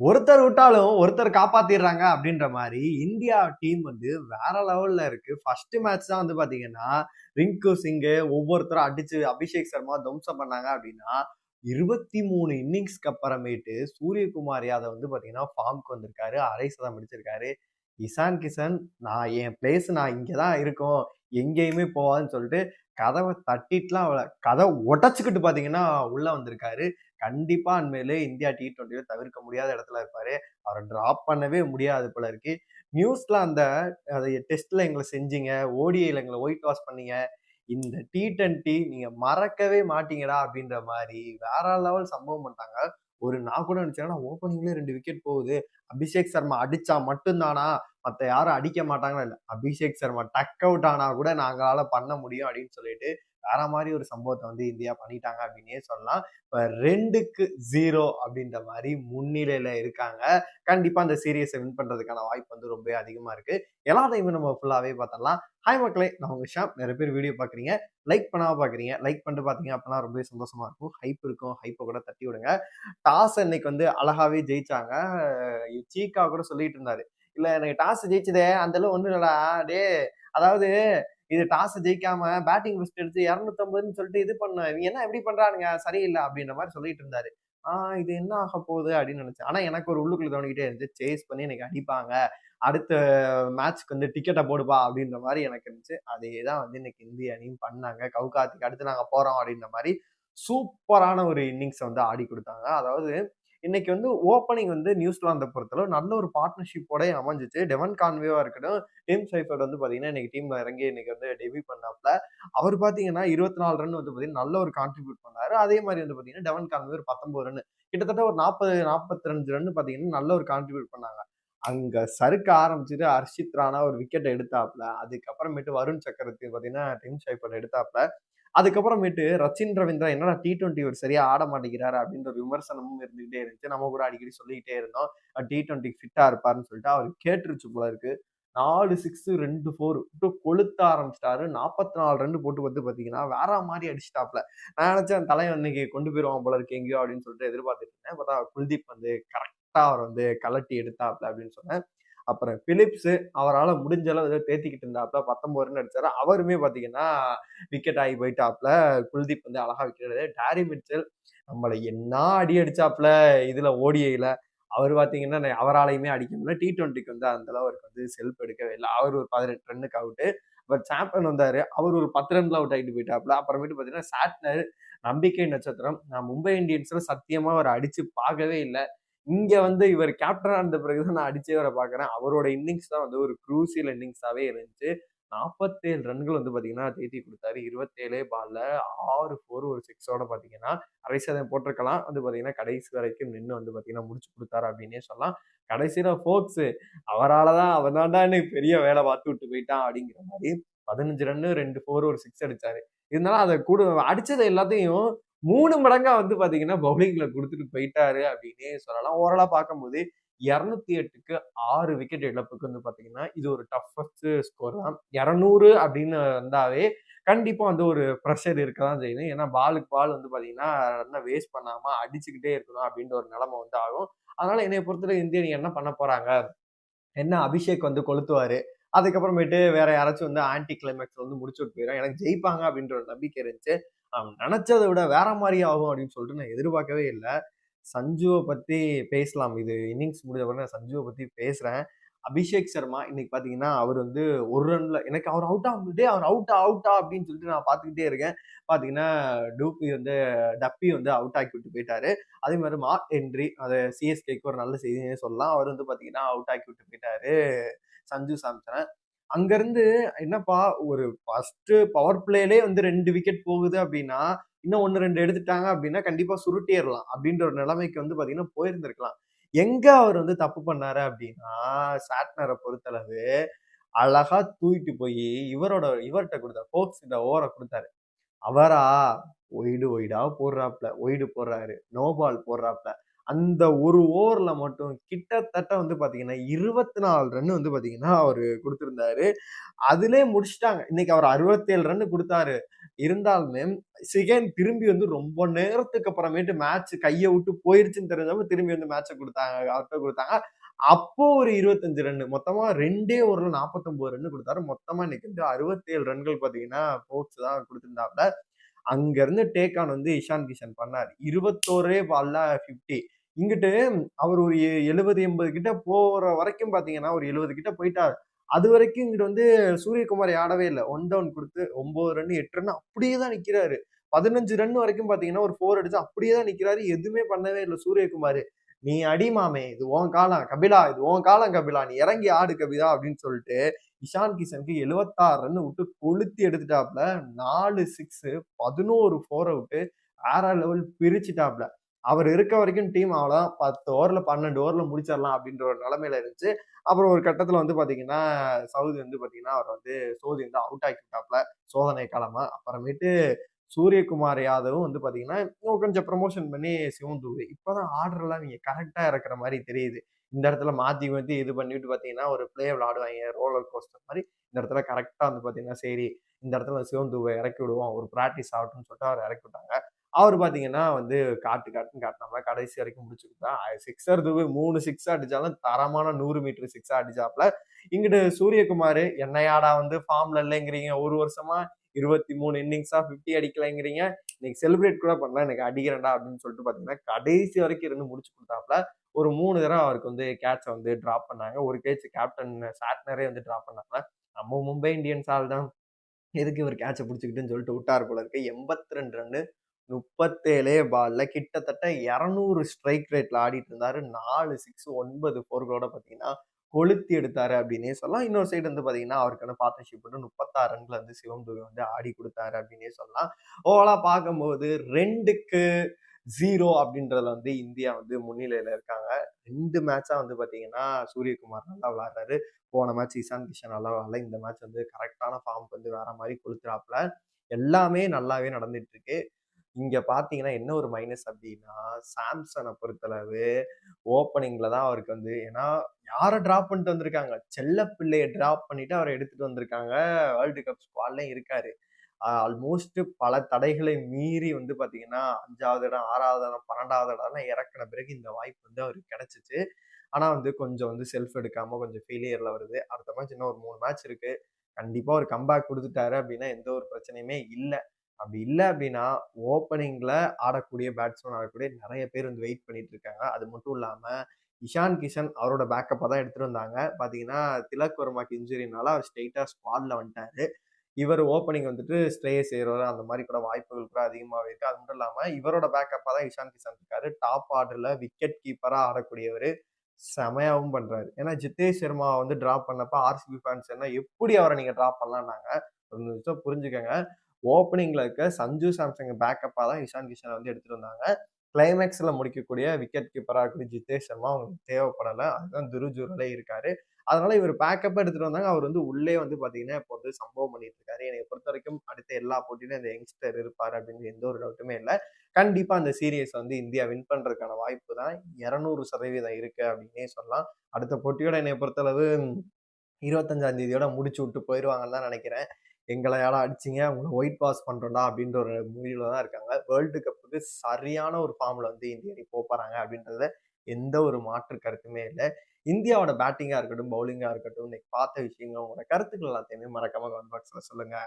ஒருத்தர் விட்டாலும் ஒருத்தர் காப்பாத்திடுறாங்க அப்படின்ற மாதிரி இந்தியா டீம் வந்து வேற லெவல்ல இருக்கு. ஃபர்ஸ்ட் மேட்ச் தான் வந்து பாத்தீங்கன்னா ரிங்கு சிங்கு ஒவ்வொருத்தரும் அடிச்சு அபிஷேக் சர்மா துவம்சம் பண்ணாங்க அப்படின்னா இருபத்தி மூணு இன்னிங்ஸ்க்கு அப்புறமேட்டு சூரியகுமார் யாதவ் வந்து பாத்தீங்கன்னா ஃபார்முக்கு வந்திருக்காரு. அரை சதம் அடிச்சிருக்காரு. இசான் கிஷன் நான் என் பிளேஸ் நான் இங்கே தான் இருக்கோம் எங்கேயுமே போவாதுன்னு சொல்லிட்டு கதவை தட்டிட்டுலாம் அவளை கதை உடச்சிக்கிட்டு பார்த்தீங்கன்னா உள்ளே வந்திருக்காரு. கண்டிப்பாக அண்மையிலே இந்தியா டி ட்வெண்ட்டியில் தவிர்க்க முடியாத இடத்துல இருப்பார். அவரை ட்ராப் பண்ணவே முடியாது போல இருக்கு. நியூஸில் அந்த அதை டெஸ்ட்டில் எங்களை செஞ்சீங்க ஓடிஐயில் எங்களை ஒயிட் வாஷ் பண்ணீங்க. இந்த டி டுவெண்ட்டி நீங்கள் மறக்கவே மாட்டீங்கடா அப்படின்ற மாதிரி வேற லெவல் சம்பவம் பண்ணிட்டாங்க. ஒரு நான் கூட நினைச்சேன் ஓப்பனிங்லேயே ரெண்டு விக்கெட் போகுது. அபிஷேக் சர்மா அடிச்சா மட்டும்தானா? மற்ற யாரும் அடிக்க மாட்டாங்களா? இல்லை அபிஷேக் சர்மா டக் அவுட் ஆனா கூட நாங்களால பண்ண முடியும் அப்படின்னு சொல்லிட்டு வேற மாதிரி ஒரு சம்பவத்தை வந்து இந்தியா பண்ணிட்டாங்க அப்படின்னே சொல்லலாம். இப்போ ரெண்டுக்கு ஜீரோ அப்படின்ற மாதிரி முன்னிலையில இருக்காங்க. கண்டிப்பா அந்த சீரியஸை வின் பண்றதுக்கான வாய்ப்பு வந்து ரொம்ப அதிகமா இருக்கு. எல்லாத்தையுமே நம்ம ஃபுல்லாவே பார்த்தலாம் ஹாய் மக்களே நான் உங்க ஷாப் நிறைய பேர் வீடியோ பாக்குறீங்க லைக் பண்ணாம பாக்குறீங்க லைக் பண்ணிட்டு பாத்தீங்க அப்படின்னா ரொம்பவே சந்தோஷமா இருக்கும். ஹைப் இருக்கும். ஹைப்பை கூட தட்டி விடுங்க. டாஸ் இன்னைக்கு வந்து அழகாவே ஜெயிச்சாங்க. சீக்கா கூட சொல்லிட்டு இருந்தாரு. இல்ல எனக்கு டாஸ் ஜெயிச்சதே அந்த அளவு ஒண்ணு இல்லடா. டே அதாவது இது டாஸ் ஜெயிக்காம பேட்டிங் ஃபர்ஸ்ட் எடுத்து இரநூத்தம்பதுன்னு சொல்லிட்டு இது பண்ண. இவங்க என்ன எப்படி பண்றானுங்க? சரியில்லை அப்படின்ற மாதிரி சொல்லிட்டு இருந்தாரு. ஆஹ் இது என்ன ஆக போகுது அப்படின்னு நினைச்சேன். ஆனா எனக்கு ஒரு உள்ளுக்குள்ள தோணிக்கிட்டே இருந்துச்சு. சேஸ் பண்ணி எனக்கு அடிப்பாங்க. அடுத்த மேட்ச்க்கு வந்து டிக்கெட்டை போடுப்பா அப்படின்ற மாதிரி எனக்கு இருந்துச்சு. அதே தான் வந்து இன்னைக்கு இந்திய அணியும் பண்ணாங்க. கவுகாத்திக்கு அடுத்து நாங்கள் போகிறோம் அப்படின்ற மாதிரி சூப்பரான ஒரு இன்னிங்ஸை வந்து ஆடி கொடுத்தாங்க. அதாவது இன்னைக்கு வந்து ஓப்பனிங் வந்து நியூசிலாந்தை பொறுத்தளவு நல்ல ஒரு பார்ட்னர்ஷிப்போட அமைஞ்சிச்சு. டெவன் கான்வேவா இருக்கட்டும் டீம் சைஃபர்ட் வந்து பாத்தீங்கன்னா இன்னைக்கு டீம்ல இறங்கி இன்னைக்கு வந்து டெபியூ பண்ணாப்ல அவர் பாத்தீங்கன்னா இருபத்தி நாலு ரன் வந்து பாத்தீங்கன்னா நல்ல ஒரு கான்ட்ரிபியூட் பண்ணாரு. அதே மாதிரி வந்து பாத்தீங்கன்னா டெவன் கான்வே ஒரு பத்தொன்பது ரன் கிட்டத்தட்ட ஒரு நாற்பது நாற்பத்தி ரெண்டு ரன் பாத்தீங்கன்னா நல்ல ஒரு கான்ட்ரிபியூட் பண்ணாங்க. அங்க சறுக்க ஆரம்பிச்சுட்டு ஹர்ஷித் ராணா ஒரு விக்கெட் எடுத்தாப்ல அதுக்கப்புறமேட்டு வருண் சக்கரவர்த்தி பாத்தீங்கன்னா டீம் சைஃபர்ட் எடுத்தாப்ல அதுக்கப்புறமேட்டு ரச்சின் ரவீந்திரா என்னடா டி டுவெண்ட்டி ஒரு சரியா ஆட மாட்டேங்கிறாரு? அப்படின்ற ஒரு விமர்சனமும் இருந்துகிட்டே இருந்துச்சு. நம்ம கூட அடிக்கடி சொல்லிக்கிட்டே இருந்தோம். டி டுவெண்ட்டி ஃபிட்டா இருப்பாருன்னு சொல்லிட்டு அவர் கேட்டுருச்சு போல இருக்கு. நாலு சிக்ஸ் ரெண்டு ஃபோர் விட்டு கொளுத்த ஆரம்பிச்சிட்டாரு. நாற்பத்தி நாலு ரெண்டு போட்டு வந்து பார்த்தீங்கன்னா வேற மாதிரி அடிச்சிட்டாப்ல. நான் நினைச்சேன் தலைவன் இன்னைக்கு கொண்டு போயிருவான் போல இருக்கு எங்கேயோ அப்படின்னு சொல்லிட்டு எதிர்பார்த்துட்டு இருந்தேன். பார்த்தா குல்தீப் வந்து கரெக்டா அவர் வந்து கலட்டி எடுத்தாப்ல அப்படின்னு சொன்னேன். அப்புறம் பிலிப்ஸ் அவரால் முடிஞ்ச அளவு தேத்திக்கிட்டு இருந்தாப்ல பத்தொம்பது ரன் அடிச்சாரு அவருமே பார்த்தீங்கன்னா விக்கெட் ஆகி போயிட்டாப்ல. குல்தீப் வந்து அழகாக விக்கெட் டேரி மிட்சல் நம்மளை என்ன அடி அடிச்சாப்ல? இதில் ஓடிஐல அவர் பார்த்தீங்கன்னா அவராலையுமே அடிக்க முடியல. டி டுவெண்ட்டிக்கு வந்து அந்த அளவுக்கு அவருக்கு வந்து செல்ஃப் எடுக்கவே இல்லை. அவர் ஒரு பதினெட்டு ரன்னுக்கு அவுட்டு அப்புறம் சாம்பியன் வந்தார். அவர் ஒரு பத்து ரன்ல அவுட் ஆகிட்டு போயிட்டாப்ல. அப்புறமேட்டு பார்த்தீங்கன்னா சாட்னர் நம்பிக்கை நட்சத்திரம். நான் மும்பை இந்தியன்ஸில் சத்தியமாக அவர் அடித்து பார்க்கவே இல்லை. இங்க வந்து இவர் கேப்டனா இருந்த பிறகுதான் நான் அடிச்சே வர பாக்குறேன். அவரோட இன்னிங்ஸ் தான் வந்து ஒரு குரூசியல் இன்னிங்ஸாவே இருந்துச்சு. நாற்பத்தேழு ரன்கள் வந்து பாத்தீங்கன்னா தேத்தி கொடுத்தாரு. இருபத்தேழே பால்ல ஆறு ஃபோர் ஒரு சிக்ஸோட பாத்தீங்கன்னா அரை சதம் போட்டிருக்கலாம். வந்து பாத்தீங்கன்னா கடைசி வரைக்கும் நின்று வந்து பாத்தீங்கன்னா முடிச்சு கொடுத்தாரு அப்படின்னே சொல்லலாம். கடைசியில ஃபோக்ஸ் அவரால் தான் அவன் தான் எனக்கு பெரிய வேலை பார்த்து விட்டு போயிட்டான் அப்படிங்கிற மாதிரி பதினஞ்சு ரன்னு ரெண்டு ஃபோர் ஒரு சிக்ஸ் அடிச்சாரு. இருந்தாலும் அதை கூட அடிச்சது எல்லாத்தையும் மூணு மடங்கா வந்து பாத்தீங்கன்னா பவுலிங்ல கொடுத்துட்டு போயிட்டாரு அப்படின்னே சொல்லலாம். ஓரளா பார்க்கும்போது இரநூத்தி எட்டுக்கு ஆறு விக்கெட் இழப்புக்கு வந்து பாத்தீங்கன்னா இது ஒரு டஃபஸ்ட் ஸ்கோர் தான். இரநூறு அப்படின்னு வந்தாவே கண்டிப்பா வந்து ஒரு ப்ரெஷர் இருக்க தான் செய்யுது. ஏன்னா பாலுக்கு பால் வந்து பாத்தீங்கன்னா ரன்னை வேஸ்ட் பண்ணாம அடிச்சுக்கிட்டே இருக்கணும் அப்படின்ற ஒரு நிலைமை வந்து ஆகும். அதனால என்னை பொறுத்தவரை இந்திய நீ என்ன பண்ண போறாங்க? என்ன அபிஷேக் வந்து கொளுத்துவாரு? அதுக்கப்புறமேட்டு வேற யாராச்சும் வந்து ஆன்டி கிளைமேக்ஸ் வந்து முடிச்சு விட்டு போயிடும் எனக்கு ஜெயிப்பாங்க அப்படின்ற ஒரு நம்பிக்கை இருந்துச்சு. அவன் நினைச்சதை விட வேற மாதிரி ஆகும் அப்படின்னு சொல்லிட்டு நான் எதிர்பார்க்கவே இல்லை. சஞ்சுவை பத்தி பேசலாம். இது இன்னிங்ஸ் முடிஞ்ச பிறகு சஞ்சுவை பத்தி பேசுறேன். அபிஷேக் சர்மா இன்னைக்கு பாத்தீங்கன்னா அவர் வந்து ஒரு ரன்ல எனக்கு அவர் அவுட் ஆகும்போதே அவர் அவுட்டா அவுட்டா அப்படின்னு சொல்லிட்டு நான் பார்த்துக்கிட்டே இருக்கேன். பாத்தீங்கன்னா டூப்பி வந்து டப்பி வந்து அவுட் ஆக்கி விட்டு போயிட்டாரு. அதே மாதிரி மார்க் என்ட்ரி அதை சிஎஸ்கேக்கு ஒரு நல்ல செய்தியே சொல்லலாம். அவர் வந்து பாத்தீங்கன்னா அவுட் ஆக்கி விட்டு போயிட்டாரு. சஞ்சு சாம்சனை அங்கேருந்து என்னப்பா ஒரு ஃபர்ஸ்ட் பவர் பிளேலே வந்து ரெண்டு விக்கெட் போகுது அப்படின்னா இன்னும் ஒன்று ரெண்டு எடுத்துட்டாங்க அப்படின்னா கண்டிப்பாக சுருட்டிடலாம் அப்படின்ற ஒரு நிலைமைக்கு வந்து பார்த்தீங்கன்னா போயிருந்திருக்கலாம். எங்கே அவர் வந்து தப்பு பண்ணாரு அப்படின்னா சாட்னரை பொறுத்தளவு அழகா தூக்கிட்டு போய் இவரோட இவர்கிட்ட கொடுத்தாரு ஃபோக்ஸ் இந்த ஓவரை கொடுத்தாரு. அவரா ஒய்டு ஒய்டா போடுறாப்ல ஒய்டு போடுறாரு நோ பால் போடுறாப்ல. அந்த ஒரு ஓவரில் மட்டும் கிட்டத்தட்ட வந்து பார்த்தீங்கன்னா இருபத்தி நாலு ரன் வந்து பார்த்தீங்கன்னா அவர் கொடுத்துருந்தாரு. அதிலே முடிச்சிட்டாங்க. இன்னைக்கு அவர் அறுபத்தேழு ரன் கொடுத்தாரு. இருந்தாலுமே செகண்ட் திரும்பி வந்து ரொம்ப நேரத்துக்கு அப்புறமேட்டு மேட்ச் கையை விட்டு போயிருச்சுன்னு தெரிஞ்சவங்க திரும்பி வந்து மேட்சை கொடுத்தாங்க அவர்கிட்ட கொடுத்தாங்க. அப்போ ஒரு இருபத்தஞ்சு ரன் மொத்தமா ரெண்டே ஓவர்ல நாற்பத்தொன்பது ரன் கொடுத்தாரு. மொத்தமா இன்னைக்கு வந்து அறுபத்தேழு ரன்கள் பாத்தீங்கன்னா போக்ஸ் தான் கொடுத்துருந்தாப்ல. அங்க இருந்து டேக் ஆன் வந்து இஷான் கிஷன் பண்ணார். இருபத்தோரே பால்ல ஃபிஃப்டி இங்கிட்டு அவர் ஒரு எழுபது எண்பது கிட்ட போற வரைக்கும் பாத்தீங்கன்னா ஒரு எழுபது கிட்ட போயிட்டார். அது வரைக்கும் இங்கிட்டு வந்து சூரியகுமார் ஆடவே இல்லை. ஒன் டவுன் கொடுத்து ஒன்பது ரன் எட்டு ரன் அப்படியே தான் நிக்கிறாரு. பதினஞ்சு ரன் வரைக்கும் பாத்தீங்கன்னா ஒரு ஃபோர் அடிச்சு அப்படியே தான் நிக்கிறாரு. எதுவுமே பண்ணவே இல்லை சூரியகுமார். நீ அடிமாமே இது உன் காலம் கபிலா இது உன் காலம் கபிலா. நீ இறங்கி ஆடு கபிலா அப்படின்னு சொல்லிட்டு இஷான் கிஷனுக்கு எழுவத்தாறு ரன் விட்டு கொளுத்தி எடுத்துட்டாப்ல. நாலு சிக்ஸ் பதினோரு ஃபோரை விட்டு வேற லெவல் பிரிச்சுட்டாப்ல. அவர் இருக்க வரைக்கும் டீம் அவ்வளோதான் பத்து ஓவரில் பன்னெண்டு ஓவரில் முடிச்சிடலாம் அப்படின்ற ஒரு நிலமையில இருந்துச்சு. அப்புறம் ஒரு கட்டத்தில் வந்து பார்த்தீங்கன்னா சவுதி வந்து பார்த்தீங்கன்னா அவர் வந்து சோதி வந்து அவுட் ஆக்கிட்டாப்ல சோதனை காலமா அப்புறமேட்டு சூரியகுமார் யாதவும் வந்து பார்த்தீங்கன்னா கொஞ்சம் ப்ரமோஷன் பண்ணி சிவம் தூவி இப்போதான் ஆர்டர்லாம் நீங்கள் கரெக்டாக இருக்கிற மாதிரி தெரியுது. இந்த இடத்துல மாற்றி மாற்றி இது பண்ணிட்டு பார்த்தீங்கன்னா ஒரு பிளே விளாடுவாங்க ரோலர் கோஸ்டர் மாதிரி. இந்த இடத்துல கரெக்டாக வந்து பார்த்தீங்கன்னா சரி இந்த இடத்துல சிவம் தூவை இறக்கி விடுவோம் ஒரு ப்ராக்டிஸ் ஆகட்டும்னு சொல்லிட்டு அவர் இறக்கி விட்டாங்க. அவர் பார்த்தீங்கன்னா வந்து காட்டு காட்டுன்னு காட்டினாம கடைசி வரைக்கும் முடிச்சுக்கிட்டா சிக்ஸர் தூவி மூணு சிக்ஸ் அடிச்சாலும் தரமான நூறு மீட்டர் சிக்ஸா அடிச்சாப்ல. இங்கிட்டு சூரியகுமார் என்னையாடா வந்து ஃபார்ம்ல இல்லைங்கிறீங்க ஒரு வருஷமா இருபத்தி மூணு இன்னிங்ஸா ஃபிஃப்டி அடிக்கலைங்கிறீங்க இன்னைக்கு செலிப்ரேட் கூட பண்ணலாம் எனக்கு அடிக்கிறேன்டா அப்படின்னு சொல்லிட்டு பார்த்தீங்கன்னா கடைசி வரைக்கும் இருந்து முடிச்சு கொடுத்தாப்ல. ஒரு மூணு தடவை அவருக்கு வந்து கேட்சை வந்து ட்ராப் பண்ணாங்க. ஒரு கேட்ச் கேப்டன் சாட்னரே வந்து ட்ராப் பண்ணாங்க நம்ம மும்பை இந்தியன்ஸ் ஆள் தான் எதுக்கு இவர் கேட்சை பிடிச்சிக்கிட்டுன்னு சொல்லிட்டு விட்டார் போல இருக்கு. எண்பத்தி ரெண்டு ரன்னு முப்பத்தேழே பால்ல கிட்டத்தட்ட இரநூறு ஸ்ட்ரைக் ரேட்ல ஆடிட்டு இருந்தாரு. நாலு சிக்ஸ் ஒன்பது ஃபோர்களோட பாத்தீங்கன்னா கொளுத்தி எடுத்தாரு அப்படின்னே சொல்லலாம். இன்னொரு சைடு வந்து பாத்தீங்கன்னா அவருக்கான பார்ட்னர்ஷிப் வந்து முப்பத்தாறு ரன்ல வந்து சிவம் துபை வந்து ஆடி கொடுத்தாரு அப்படின்னே சொல்லலாம். ஓவலா பார்க்கும்போது ரெண்டுக்கு ஜீரோ அப்படின்றதுல வந்து இந்தியா வந்து முன்னிலையில இருக்காங்க. ரெண்டு மேட்சா வந்து பாத்தீங்கன்னா சூரியகுமார் நல்லா விளாடுறாரு போன மேட்ச் இசான் கிஷன் நல்லா விளாடல இந்த மேட்ச் வந்து கரெக்டான ஃபார்ம் வந்து வேற மாதிரி கொளுத்துறாப்புல. எல்லாமே நல்லாவே நடந்துட்டு இருக்கு. இங்கே பார்த்தீங்கன்னா என்ன ஒரு மைனஸ் அப்படின்னா சாம்சனை பொறுத்தளவு ஓப்பனிங்கில் தான் அவருக்கு வந்து ஏன்னா யாரை ட்ராப் பண்ணிட்டு வந்திருக்காங்க? செல்ல பிள்ளையை ட்ராப் பண்ணிட்டு அவரை எடுத்துகிட்டு வந்திருக்காங்க. வேர்ல்டு கப் ஸ்குவாட்லயும் இருக்காரு. ஆல்மோஸ்ட் பல தடைகளை மீறி வந்து பார்த்தீங்கன்னா அஞ்சாவது இடம் ஆறாவது இடம் பன்னெண்டாவது இடம்லாம் இறக்கின பிறகு இந்த வாய்ப்பு வந்து அவருக்கு கிடைச்சிச்சு. ஆனால் வந்து கொஞ்சம் வந்து செல்ஃப் எடுக்காமல் கொஞ்சம் ஃபெயிலியரில் வருது. அடுத்த மேட்ச் இன்னும் ஒரு மூணு மேட்ச் இருக்குது கண்டிப்பாக ஒரு கம்பேக் கொடுத்துட்டாரு அப்படின்னா எந்த ஒரு பிரச்சனையுமே இல்லை. அப்படி இல்லை அப்படின்னா ஓப்பனிங்கில் ஆடக்கூடிய பேட்ஸ்மேன் ஆடக்கூடிய நிறைய பேர் வந்து வெயிட் பண்ணிட்டு இருக்காங்க. அது மட்டும் இல்லாமல் இஷான் கிஷன் அவரோட பேக்கப்பை தான் எடுத்துகிட்டு வந்தாங்க. பார்த்தீங்கன்னா திலக் வர்மாக்கு இன்ஜுரினால அவர் ஸ்ட்ரெயிட்டாக ஸ்குவாடில் வந்துட்டாரு. இவர் ஓப்பனிங் வந்துட்டு ஸ்ட்ரே செய்கிறவர் அந்த மாதிரி கூட வாய்ப்புகள் கூட அதிகமாகவே இருக்குது அது மட்டும் இல்லாமல் இவரோட பேக்கப்பாக தான் இஷான் கிஷன் இருக்காரு. டாப் ஆர்டரில் விக்கெட் கீப்பராக ஆடக்கூடியவர் செமையாகவும் பண்ணுறாரு ஏன்னா ஜித்தேஷ் சர்மா வந்து ட்ராப் பண்ணப்ப ஆர்சிபி ஃபேன்ஸ் என்ன எப்படி அவரை நீங்கள் ட்ராப் பண்ணலான்னாங்க ஒரு நிமிஷம் புரிஞ்சுக்கங்க. ஓப்பனிங்கில் இருக்க சஞ்சு சாம்சங் பேக்கப்பாக தான் இஷான் கிஷனை வந்து எடுத்துகிட்டு வந்தாங்க. கிளைமேக்ஸில் முடிக்கக்கூடிய விக்கெட் கீப்பராக இருக்கக்கூடிய ஜிதேஷ் சர்மா அவங்களுக்கு தேவைப்படலை. அதுதான் துருஜூரலே இருக்காரு. அதனால இவர் பேக்கப்பாக எடுத்துகிட்டு வந்தாங்க. அவர் வந்து உள்ளே வந்து பார்த்தீங்கன்னா இப்போ வந்து சம்பவம் பண்ணிட்டு இருக்காரு. என்னை பொறுத்த வரைக்கும் அடுத்த எல்லா போட்டியிலும் இந்த யங்ஸ்டர் இருப்பார் அப்படின்னு எந்த ஒரு டவுட்டுமே இல்லை. கண்டிப்பாக அந்த சீரியஸ் வந்து இந்தியா வின் பண்ணுறதுக்கான வாய்ப்பு தான். இரநூறு சதவீதம் இருக்கு அப்படின்னே சொல்லலாம். அடுத்த போட்டியோட என்னை பொறுத்தளவு இருபத்தஞ்சாம் தேதியோட முடிச்சு விட்டு போயிடுவாங்கன்னு தான் நினைக்கிறேன். எங்களை யாரா அடிச்சிங்க உங்களை ஒயிட் பாஸ் பண்ணுறோம்டா அப்படின்ற ஒரு முடிவில் தான் இருக்காங்க. வேர்ல்டு கப்புக்கு சரியான ஒரு ஃபார்மில் வந்து இந்தியை போகிறாங்க அப்படின்றத எந்த ஒரு மாற்று கருத்துமே இல்லை. இந்தியாவோட பேட்டிங்காக இருக்கட்டும் பவுலிங்காக இருக்கட்டும் இன்னைக்கு பார்த்த விஷயங்கள் உங்களோட கருத்துக்கள் எல்லாத்தையுமே மறக்காம கமெண்ட் பாக்ஸில் சொல்லுங்கள்